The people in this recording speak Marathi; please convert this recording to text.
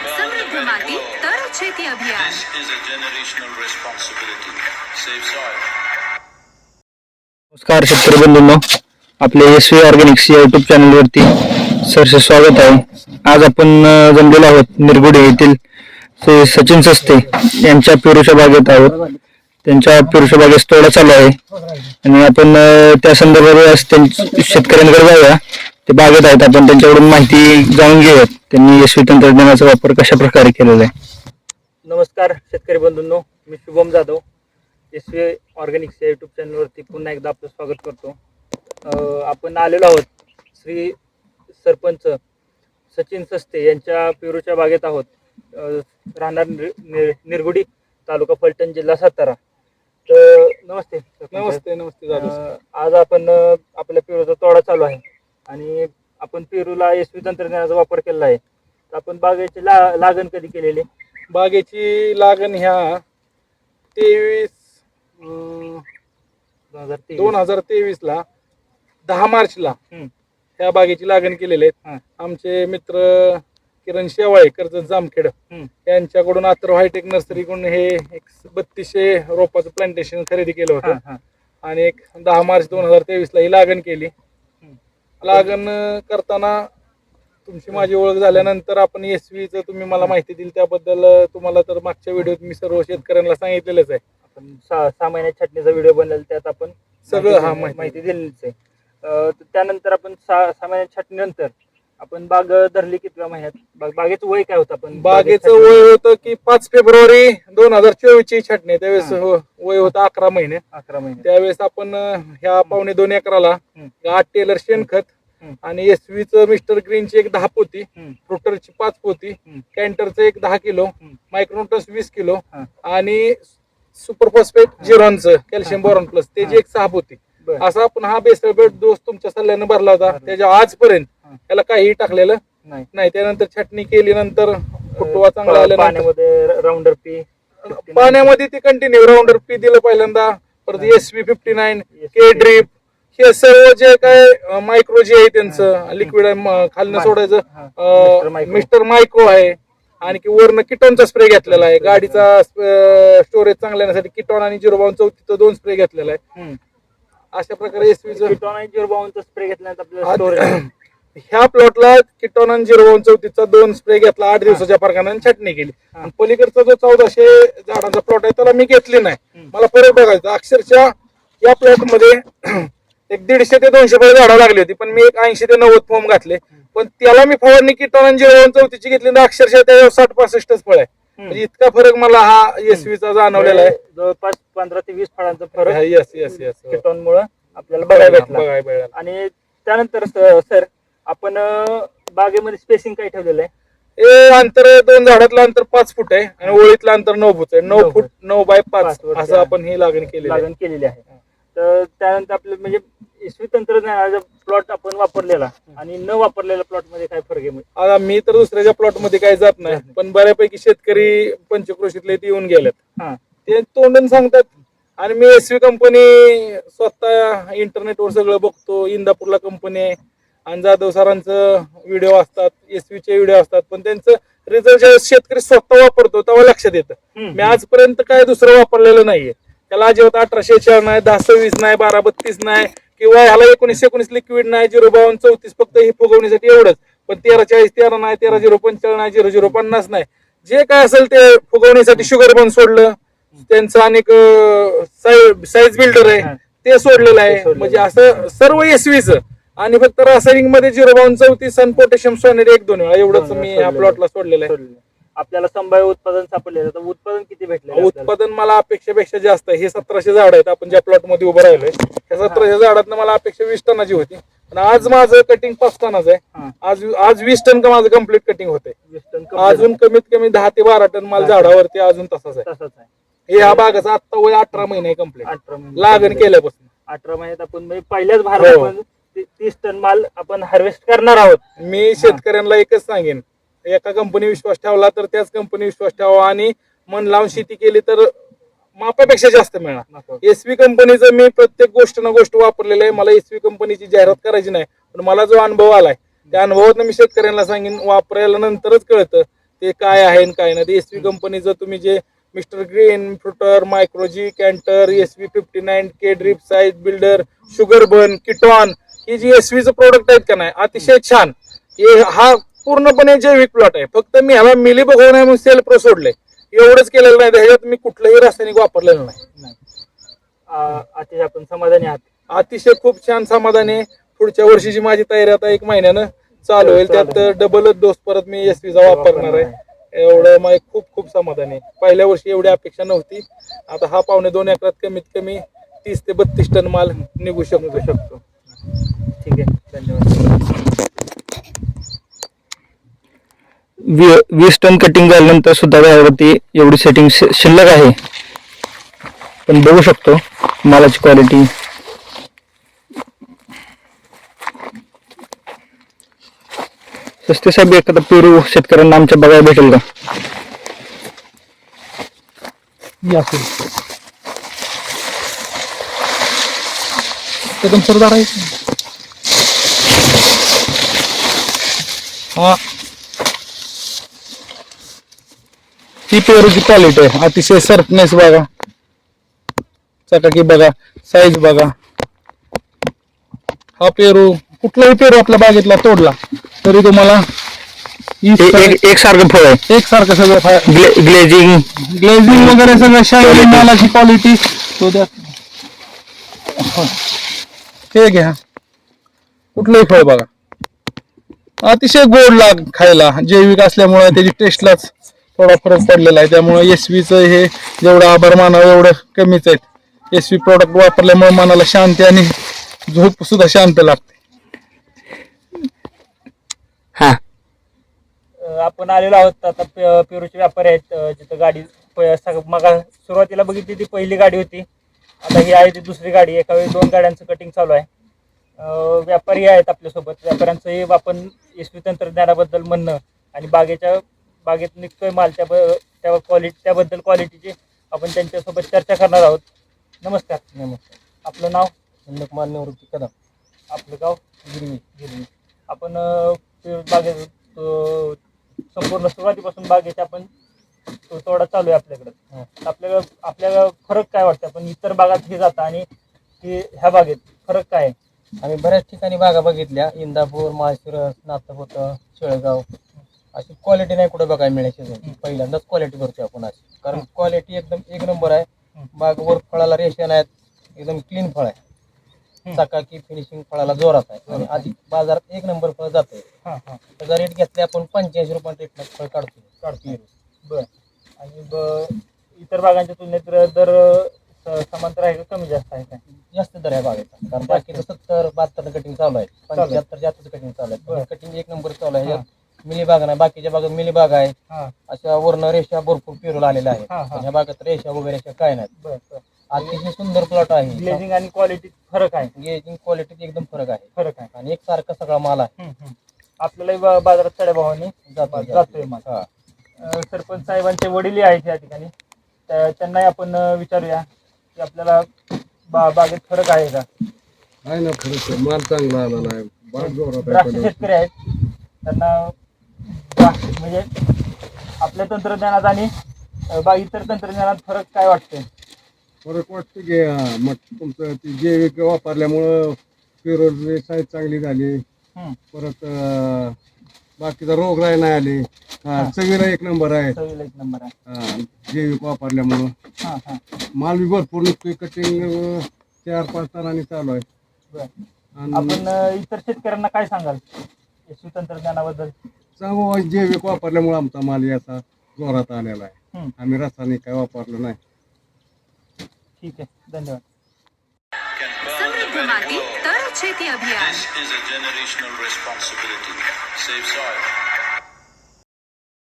સમૃદ્ધ માટી તર છેતી અભિયાન This is a generational responsibility. Save soil. नमस्कार शेतकरी बंधूंनो आपले एस व्ही ऑर्गॅनिक्स या युट्यूब चॅनलवरती सरसे स्वागत आहे आज आपण अं, जमलेलो आहोत निरगुडे येथील श्री सचिन सस्ते यांच्या पेरूच्या बागेत आहोत त्यांच्या पेरूच्या बागेत तोडा चालू आहे आणि आपण अं, त्या संदर्भात आज त्यां- शेतकऱ्यांकडे जाऊया ते बागेत आहेत. आपण त्यांच्याकडून माहिती जाणून घेऊयात. त्यांनी व्ही तंत्रज्ञानाचा वापर कशा प्रकारे केलेला आहे? नमस्कार शेतकरी बंधूंनो. मी Shubham Jadhav. S V Organics या यूट्यूब चॅनलवरती पुन्हा एकदा आपलं स्वागत करतो. आपण आलेलो आहोत श्री सरपंच सचिन सस्ते यांच्या पेरूच्या बागेत आहोत. राहणार निर- निर- निरगुडी तालुका फलटण जिल्हा सातारा. तर नमस्ते. नमस्ते नमस्ते आज आपण आपल्या पेरूचा तोडा चालू आहे. आणि आपण पेरूला व्ही तंत्रज्ञानाचा वापर केलेला आहे तर आपण बागेची ला लागण कधी केलेली बागेची लागण ह्या तेवीस दोन हजार तेवीस. दोन हजार तेवीस ला दहा मार्चला हम्म. ह्या बागेची लागण केलेली हा. आहे आमचे मित्र किरण शेवाळे कर्जत जामखेड हम्म. यांच्याकडून आतर हायटेक नर्सरीकडून हे एक बत्तीसशे रोपाचं प्लांटेशन खरेदी केलं होतं. आणि एक दहा मार्च दोन हजार तेवीस ला ही लागण केली लागण करताना तुमची माझी ओळख झाल्यानंतर आपण एस च तुम्ही मला माहिती दिली त्याबद्दल तुम्हाला तर मागच्या व्हिडिओत मी सर्व शेतकऱ्यांना सांगितलेलंच आहे आपण सहा सहा महिन्यात छटणीचा व्हिडिओ बनलेला त्यात आपण सगळं हा माहिती. माहिती दिलेलीच आहे अं, तर त्यानंतर आपण सहा सहा महिन्यात छटणीनंतर आपण बाग धरली कितव्या महिन्यात बाग बागेचं वय काय होतं आपण बागेचं वय होतं की पाच फेब्रुवारी दोन हजार चोवीस ची छाटणी त्यावेळेस हा. हो- वय होतं अकरा महिने अकरा महिने त्यावेळेस आपण अं, ह्या पावणे दोन एकराला. आठ टेलर शेणखत हम्म. आणि एस च मिस्टर ग्रीनची एक दहा पोती हम्म. फ्रुटरची पाच पोती हम्म. कॅन्टरचं एक दहा किलो हम्म. मायक्रोटस वीस किलो हा. आणि सुपर फॉस्फेट जिरॉनचं कॅल्शियम बोरॉन प्लस त्याची हा. एक सहा पोती बरं. असा आपण हा बेट डोस तुमच्या सल्ल्यानं भरला होता. भरला. त्याच्या आजपर्यंत हा. त्याला काहीही टाकलेलं नाही. नाही. त्यानंतर छाटणी केली नंतर फुटवा चांगला आल्यानंतर पाण्यामध्ये राऊंडर पी पाण्यामध्ये ती कंटिन्यू राऊंडर पी दिलं पहिल्यांदा. परत S V fifty nine K drip हे सर्व जे काय मायक्रो जे आहे त्यांचं लिक्विड खालनं. सोडायचं. हा. Mister micro. मिस्टर मायक्रो आहे. आणि की वरनं किटॉनचा स्प्रे घेतलेला आहे. गाडीचा स्टोरेज चांगल्या येण्यासाठी किटॉन आणि झिरो बावन चौतीचा दोन स्प्रे घेतलेला आहे. हम्म. अशा प्रकारे एस व्हीचं किटोन जिरोबाऊनचा स्प्रे घेतल्यानंतर आपल्याला स्टोरेज ह्या प्लॉटला किटॉन झिरो चौतीसचा दोन स्प्रे घेतला आठ दिवसाच्या फरकानं छाटणी केली. आणि पलीकडचा जो चौदाशे झाडांचा प्लॉट आहे त्याला मी घेतली नाही. मला फरक बघायचा अक्षरशः या प्लॉटमध्ये एक दीडशे ते दोनशे पर्यंत झाडं लागली होती पण मी एक ऐंशी ते नव्वद फॉर्म घातले. पण त्याला मी फवारणी किटॉन झिरो चौतीसची घेतली तर अक्षरशः त्याच्यावर साठ पासष्टच फळ आहे. म्हणजे इतका फरक मला हा एसवीचा जाणवलेला आहे. जवळपास पंधरा ते वीस फळांचा फरक येस येस येस किटॉन मुळे आपल्याला बघायला भेटला. आणि त्यानंतर स- सर आपण अं, बागेमध्ये स्पेसिंग काय ठेवलेलं आहे? हे अंतर दोन झाडातलं अंतर पाच फूट आहे आणि ओळीतलं अंतर नऊ फूट आहे. नऊ नऊ फूट. फूट. नऊ बाय पाच असं आपण ही लागण केली लागण केलेली आहे. तर त्यानंतर आपलं म्हणजे इसवी तंत्रज्ञानाचा प्लॉट आपण वापरलेला आणि न वापरलेल्या प्लॉटमध्ये काय फरक आहे? म्हणजे? आता मी तर दुसऱ्याच्या प्लॉटमध्ये काही जात नाही पण बऱ्यापैकी शेतकरी पंचक्रोशीतले ते येऊन गेलेत. हा. ते तोंडून सांगतात. आणि मी एसवी कंपनी स्वतः इंटरनेटवर सगळं बघतो इंदापूरला कंपनी आहे. आणि जाधव सरांचं व्हिडिओ असतात एसवीचे व्हिडिओ असतात पण त्यांचं रिझल्ट शेतकरी स्वतः वापरतो तेव्हा लक्षात येतं. हम्म. मी आजपर्यंत काय दुसरं वापरलेलं नाहीये. त्याला अजिबात अठराशे चार नाही दहा सव्वीस नाही बारा बत्तीस नाही किंवा ह्याला एकोणीस एकोणीस लिक्विड नाही झिरो बावन्न चौतीस फक्त ही फुगवणीसाठी एवढंच. पण तेरा चाळीस तेरा नाही तेरा झिरो पंचाळीस नाही झिरो झिरो पन्नास नाही. जे काय असेल ते फुगवणीसाठी शुगर बन सोडलं. त्यांचं अनेक साईज बिल्डर. आहे. ते सोडलेलं ते आहे म्हणजे असं सर्व एसवीच आणि फक्त रासायनिकमध्ये झिरो बावन्न चौतीस आणि पोटॅशियम सोनेरी एक दोन वेळा. एवढंच मी ह्या सोडलेलं. प्लॉटला सोडलेलं आहे. आपल्याला संभाव्य उत्पादन सापडलेलं तर उत्पादन किती भेटले उत्पादन मला अपेक्षेपेक्षा जास्त हे सतराशे झाड आहेत. आपण ज्या प्लॉटमध्ये उभं राहिलोय त्या सतराशे झाडात मला अपेक्षा वीस टनाची होती. पण आज माझं कटिंग पाच टनाचं आहे. आज आज वीस टन का माझं कंप्लीट कटिंग होते अजून कमीत कमी दहा ते बारा टन माल. झाडावरती अजून तसाच आहे. तसंच आहे. हे ह्या बागाचा आता वय अठरा महिने कंप्लीट लागण केल्यापासून. अठरा महिन्यात आपण म्हणजे पहिल्याच भारात हो. आपण ती- तीस टन माल आपण हार्वेस्ट करणार आहोत. मी शेतकऱ्यांना एकच सांगेन. एका कंपनी विश्वास ठेवला तर त्याच कंपनी विश्वास ठेवा आणि मन लावून शेती केली तर मापापेक्षा जास्त मिळणार. एसवी कंपनीचं मी प्रत्येक गोष्ट ना गोष्ट वापरलेलं आहे. मला एसवी कंपनीची जाहिरात करायची नाही. पण मला जो अनुभव आलाय त्या अनुभवात मी शेतकऱ्यांना सांगेन वापरायला नंतरच कळतं ते काय आहे आणि काय नाही. ते एस व्ही कंपनीचं तुम्ही जे mister green fruiter मायक्रोजी कॅन्टर S V fifty nine K drip size builder sugar bun ketone ही जी एस व्हीचं प्रोडक्ट आहेत का नाही अतिशय छान. हे हा पूर्णपणे जैविक प्लॉट आहे फक्त मी ह्याला मिली बघून म्हणून सेल प्रो सोडले. एवढंच केलेलं नाही ह्याच्यात मी कुठलंही रासायनिक वापरलेलं नाही. अतिशय आपण समाधानी आहात. अतिशय खूप छान समाधान आहे. पुढच्या वर्षीची माझी तयारी आता एक महिन्यानं चालू होईल. त्यात डबलच डोस परत मी एस चा वापरणार आहे. एवढं मला खूप खूप समाधान आहे. पहिल्या वर्षी एवढी अपेक्षा नव्हती. आता हा पावणे दोन एकरात कमीत कमी तीस ते बत्तीस टन माल निघू शकतो. शकतो. ठीक आहे. धन्यवाद वी- वीस टन कटिंग झाल्यानंतर सुद्धा यावरती एवढी सेटिंग शिल्लक आहे. पण बघू शकतो मालाची क्वालिटी सस्ते साहेब एखादा पेरू शेतकऱ्यांना आमच्या बघायला भेटेल का? एकदम सरदार आहे हा. ही पेरूची क्वालिटी आहे. अतिशय सरपनेस बघा. चकाकी बघा. साईज बघा. हा पेरू कुठलाही पेरू आपल्या बागेतला तोडला तरी तुम्हाला एक एक सारखं फळ आहे. एक सारखं सगळं फा- ग्ले ग्लेजिंग ग्लेझिंग वगैरे सगळं शायनिंग मालाची क्वालिटी तो द्या. हे. घ्या. कुठलंही फळ बघा. अतिशय गोड लाग खायला. जैविक असल्यामुळे त्याची टेस्टलाच थोडा फरक पडलेला आहे. त्यामुळे एस च हे जेवढं आभार मानावं एवढं कमीच आहेत. एस व्ही प्रोडक्ट वापरल्यामुळे मनाला शांती आणि झोप सुद्धा शांत लागते. हा. आपण आलेलो आहोत आता पे- पेरूचे व्यापारी आहेत जिथं गाडी मग सुरुवातीला बघितली ती पहिली गाडी होती. आता ही आहे ती दुसरी गाडी. एका वेळी दोन गाड्यांचं कटिंग चालू आहे. व्यापारी आहेत आपल्यासोबत. व्यापाऱ्यांचं हे आपण एसवी तंत्रज्ञानाबद्दल म्हणणं आणि बागेच्या बागेत निघतोय माल त्या त्या क्वालिटी त्याबद्दल क्वालिटीची आपण त्यांच्यासोबत चर्चा करणार आहोत. नमस्कार. नमस्कार. आपलं नाव? कुमार निवृत्ती कदम. आपलं गाव? गिरवी. गिरवी. आपण बागेत संपूर्ण सुरुवातीपासून बागेच्या आपण तो तोडा चालू आहे आपल्याकडे. आपल्याला आपल्याला फरक काय वाटतं आपण इतर भागात हे जाता आणि हे ह्या बागेत फरक काय आहे? आम्ही बऱ्याच ठिकाणी बागा बघितल्या. इंदापूर माळशिरस नाथपोत शेळगाव. अशी क्वालिटी नाही कुठे बघायला मिळायची अजून. पहिल्यांदाच क्वालिटी करतोय आपण अशी. कारण क्वालिटी एकदम एक नंबर आहे. बागवर फळाला रेशन आहेत. एकदम क्लीन फळ आहे. चकाकी फिनिशिंग फळाला जोरात आहे. आणि आधी बाजारात एक नंबर फळ जाते हां हां. त्याचा रेट घेतला आपण पंच्याऐंशी रुपये रेटनं फळ काढतो काढतो बरं. आणि ब- इतर बागांच्या तुलनेत दर दर स- समांतर आहे का कमी जास्त आहे काय? जास्त दर आहे बागेचा. कारण बाकीचं सत्तर बहात्तर कटिंग चालू आहे. पंच्याहत्तर जास्त कटिंग चालू आहे. कटिंग एक नंबर चालू आहे. हा. मिली बाग नाही बाकीच्या बागात मिली बाग आहे. हां. अशा वर्ण रेषा भरपूर पेरू आलेल्या आहेत. हा. पण ह्या भागात रेषा वगैरे अशा काय नाहीत. बरं बरं. अतिशय सुंदर प्लॉट आहे. ग्लेजिंग आणि क्वालिटी फरक आहे. गेजिंग क्वालिटीत एकदम फरक आहे. फरक आहे. आणि एक सारखा सगळा माल आहे. हम्म, हम्म. आपल्यालाही बा- बाजारात चढ्या भावाने जातो जातोय. माल. हा. अं, सरपंच साहेबांचे वडील आहेत या ठिकाणी. त्या- त्यांनाही आपण अं, विचारूया की आपल्याला बा बागेत फरक आहे का? आहे ना खरंच. माल चांगला आला नाही. बाग जोरात आहे. द्राक्ष शेतकरी आहेत. त्यांना म्हणजे आपल्या तंत्रज्ञानात आणि बा इतर तंत्रज्ञानात फरक काय वाटतंय? फरक वाटतं की मग तुमचं ती जैविक वापरल्यामुळं पेरोची साईज चांगली झाली. हम्म. परत अं, बाकीचा रोग राय नाही आले. हा, चवीला एक नंबर आहे. चवीला एक नंबर आहे. हा, जैविक वापरल्यामुळं. हां हां. माल बी भरपूर निघतोय कटिंग चार पाच टनांनी चालू आहे. बरं. आणि आपण अं, इतर शेतकऱ्यांना काय सांगाल? यशवी तंत्रज्ञानाबद्दल जैविक वापरल्यामुळे आमचा माल याचा जोरात आलेला आहे. आम्ही रासायनिक काय वापरलं नाही. ठीक आहे धन्यवाद. Can burn